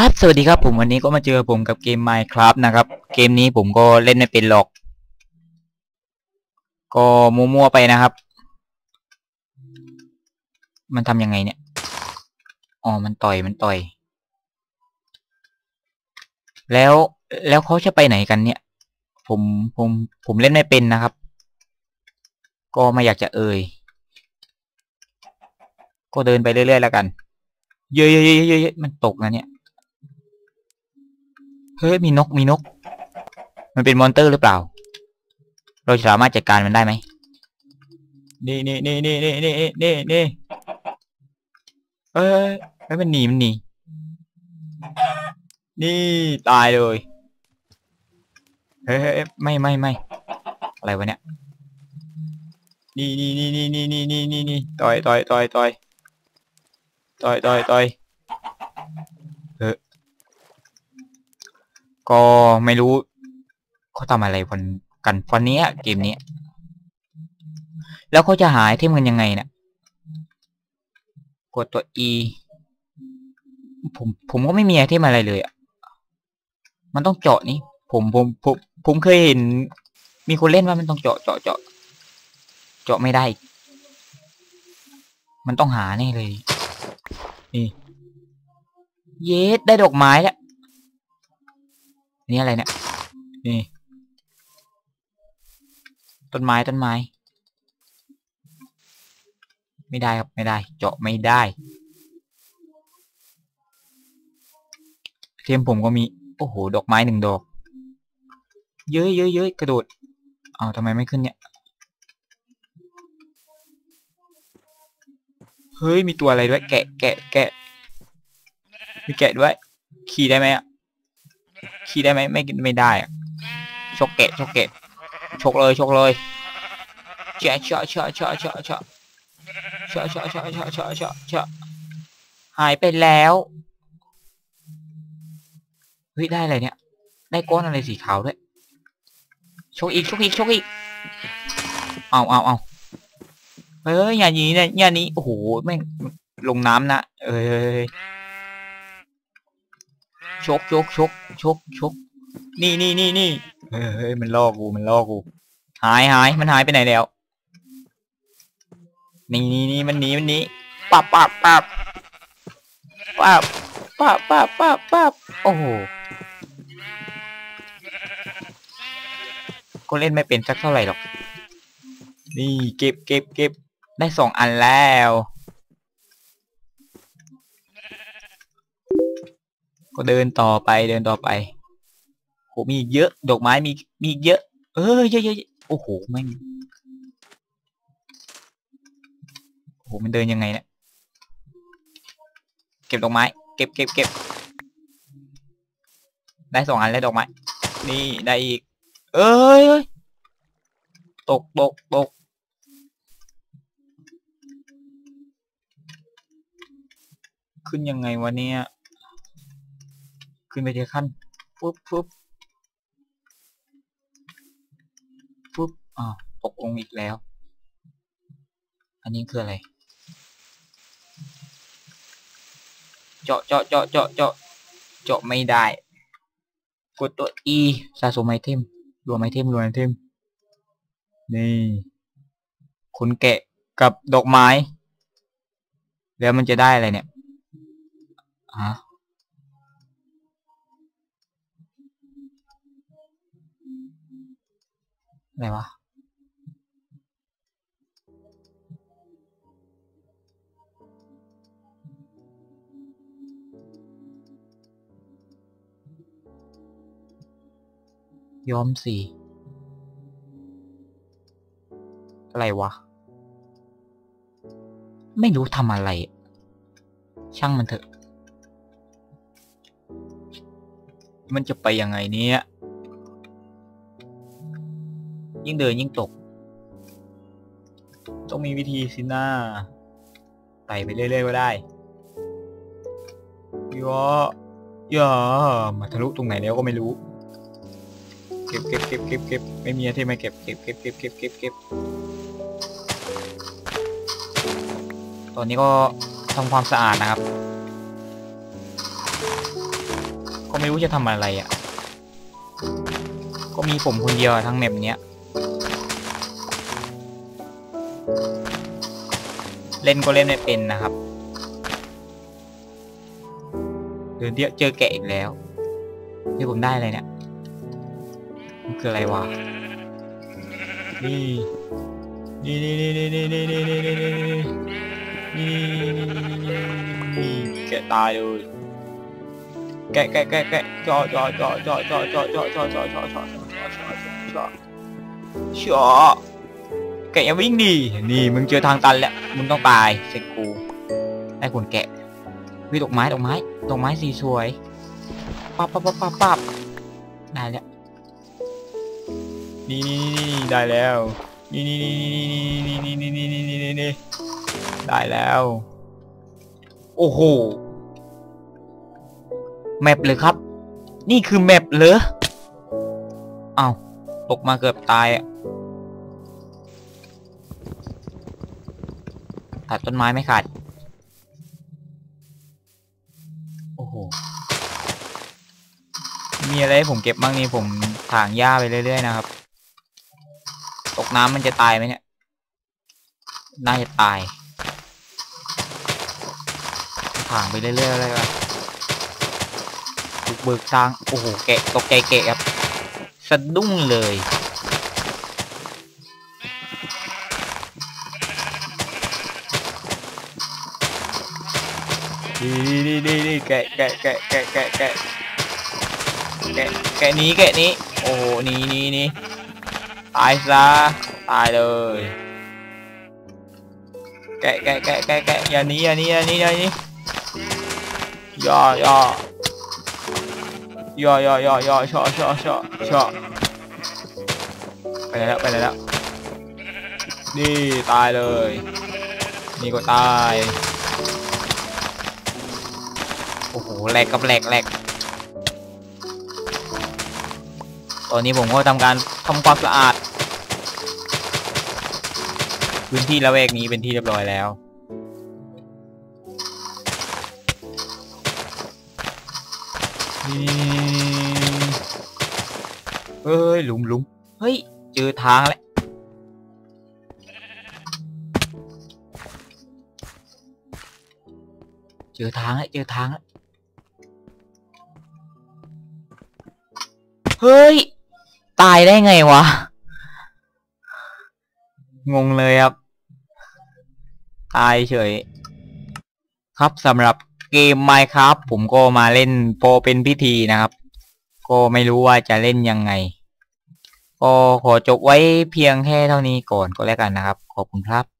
ครับ สวัสดีครับผมวันนี้ก็มาเจอผมกับเกม Minecraft นะครับ เกมนี้ผมก็เล่นไม่เป็นหรอก ก็มั่วๆไปนะครับ มันทำยังไงเนี่ย อ๋อ มันต่อย มันต่อย แล้ว แล้วเขาจะไปไหนกันเนี่ย ผม ผม ผมเล่นไม่เป็นนะครับ ก็ไม่อยากจะเอ่ย ก็เดินไปเรื่อยๆแล้วกัน เยอะๆๆๆมันตกนะเนี่ย ฮ้ยมีนกมีนก มันเป็นมอนเตอร์หรือเปล่า เราสามารถจัดการมันได้ไหมนี่นี่นี่นี่นี่นี่นี่นี่เอ้ยเฮ้ยมันหนีมันหนีนี่ตายเลยเฮ้ยเฮ้ยไม่ไม่ไม่อะไรวะเนี่ยนี่นี่นี่นี่นี่นี่นี่นี่นี่ต่อยต่อยต่อยต่อยต่อยต่อยต่อยเออ ก็ไม่รู้เขาทำอะไรวันกันวันนี้เกมนี้ แล้วเขาจะหายเทมกันยังไงเนี่ยกดตัว E ผมผมก็ไม่มีไอเทมอะไรเลยอะ มันต้องเจาะนี่ ผมผมผมผมเคยเห็น มีคนเล่นว่ามันต้องเจาะเจาะเจาะเจาะไม่ได้ มันต้องหาแน่เลย นี่ เยสได้ดอกไม้แล้ว นี่อะไรเนี่ย นี่ ต้นไม้ต้นไม้ ไม่ได้ครับไม่ได้ เจาะไม่ได้ เทียมผมก็มี โอ้โห ดอกไม้หนึ่งดอก เยอะเยอะเยอะกระโดดอ้าวทำไมไม่ขึ้นเนี่ย เฮ้ย มีตัวอะไรด้วย แกะ แกะ แกะ มีแกะด้วย ขี่ได้ไหมอะ ขี่ได้ไหมไม่ไม่ได้อะชกแกะชกแกะชกเลยชกเลยเชาะเชาะเชาะเชาะเชาะเชาะเชาะเชาะเชาะเชาะเชาะเชาะเชาะหายไปแล้วเฮ้ยได้อะไรเนี่ย ได้ก้อนอะไรสีขาวด้วยชกอีกชกอีกชกอีกเอาเอาเอาเฮ้ยอย่าหนีเนี่ยอย่าหนี้โอ้โหแม่งลงน้ำนะเอ้ย ชกชกชกชกชกนี่นี่นี่นี่เฮ้ยเฮ้ยมันล่อกูมันล่อกู หายหายมันหายไปไหนแล้ว นี่นี่นี่มันหนีมันหนีปับปับปับปับปับปับปับปับโอ้โหก็เล่นไม่เป็นสักเท่าไหร่หรอก นี่เก็บเก็บเก็บได้สองอันแล้ว ก็เดินต่อไปเดินต่อไปโหมีอีกเยอะ ดอกไม้มีมีเยอะ เออเยอะเยอะโอ้โหแม่งโอ้โหมันเดินยังไงเนี่ยเก็บดอกไม้ เก็บเก็บเก็บได้สองอันแล้วดอกไม้ นี่ได้อีก เอ้ยเอ้ยตกตกตกขึ้นยังไงวะเนี่ย ขึ้นไปทีขั้นปุ๊บปุ๊บปุ๊บอ่าตกลงอีกแล้ว อันนี้คืออะไร เจาะเจาะเจาะเจาะเจาะเจาะไม่ได้ กดตัว E สะสมไอเทมรวมไอเทมรวมไอเทมนี่คนแกะกับดอกไม้ แล้วมันจะได้อะไรเนี่ยฮะ อะไรวะย้อมสี อะไรวะ ไม่รู้ทำอะไร ช่างมันเถอะ มันจะไปยังไงเนี่ย ยิ่งเดินยิ่งตก ต้องมีวิธีสินะไต่ไปเรื่อยๆก็ได้ยอย่อมาทะลุตรงไหนแล้วก็ไม่รู้ เก็บเก็บเก็บเก็บเก็บไม่มีอะไรที่ไม่เก็บเก็บเก็บเก็บเก็บเก็บเก็บตอนนี้ก็ทำความสะอาดนะครับ ก็ไม่รู้จะทำอะไรอะ่ะ ก็มีผมคนเดียวทั้งแมปเนี้ย เล่นก็เล่นไม่เป็นนะครับเดี๋ยวเดี๋ยวเจอแกะอีกแล้วนี่ผมได้อะไรเนี่ยมันคืออะไรวะนี่นี่นี่นี่นี่นี่นี่นี่นี่นี่นี่นี่แกะตายเลยแกะแกะแกะแกะจอจอจอจอจอจอจอจอจอจอจอจอจอจอ แกะอวิ่งดีนี่มึงเจอทางตันแล้วมึงต้องตายเสร็จกูได้ผลแกะวิดอกไม้ดอกไม้ดอกไม้สีสวยปั๊บปั๊บปั๊บปั๊บปั๊บได้แล้วนี่นี่นี่ได้แล้วนี่นี่นี่นี่นี่นี่นี่นี่นี่นี่นี่ได้แล้ว โอ้โหแมปเลยครับ นี่คือแมปเลยเอา้าตกมาเกือบตายอะ ตัดต้นไม้ไม่ขาด โอ้โห มีอะไรให้ผมเก็บบ้างนี่ผมถางหญ้าไปเรื่อยๆนะครับ ตกน้ำมันจะตายไหมเนี่ย น่าจะตาย ถางไปเรื่อยๆเลยครับบุกเบิกทาง โอ้โห แกะตกใจแกะครับ สะดุ้งเลย ดีดีดีดีแกะแกะแกะแกะแกะแกะแกะแกะนี้แกะนี้ โอ้โหนี้นี้นี้ตายซะตายเลย แกะแกะแกะแกะแกะอย่านี้อย่านี้อย่านี้อย่านี้ย่อย่อย่อย่อย่อย่อชอชอชอชอไปแล้วไปแล้วนี่ตายเลย นี่ก็ตาย โอ้โหแหลกกับแหลกแหลกตอนนี้ผมก็ทำการทำความสะอาด พื้นที่ละแวกนี้เป็นที่เรียบร้อยแล้ว เฮ้ยหลุมหลุมเฮ้ย เจอทางแล้วเจอทางแล้วเจอทางแล้ว เฮ้ย ตายได้ไงวะ งงเลยครับ ตายเฉย ครับสำหรับเกม Minecraft ผมก็มาเล่นโปรเป็นพิธีนะครับ ก็ไม่รู้ว่าจะเล่นยังไง ก็ขอจบไว้เพียงแค่เท่านี้ก่อนก็แล้วกันนะครับ ขอบคุณครับ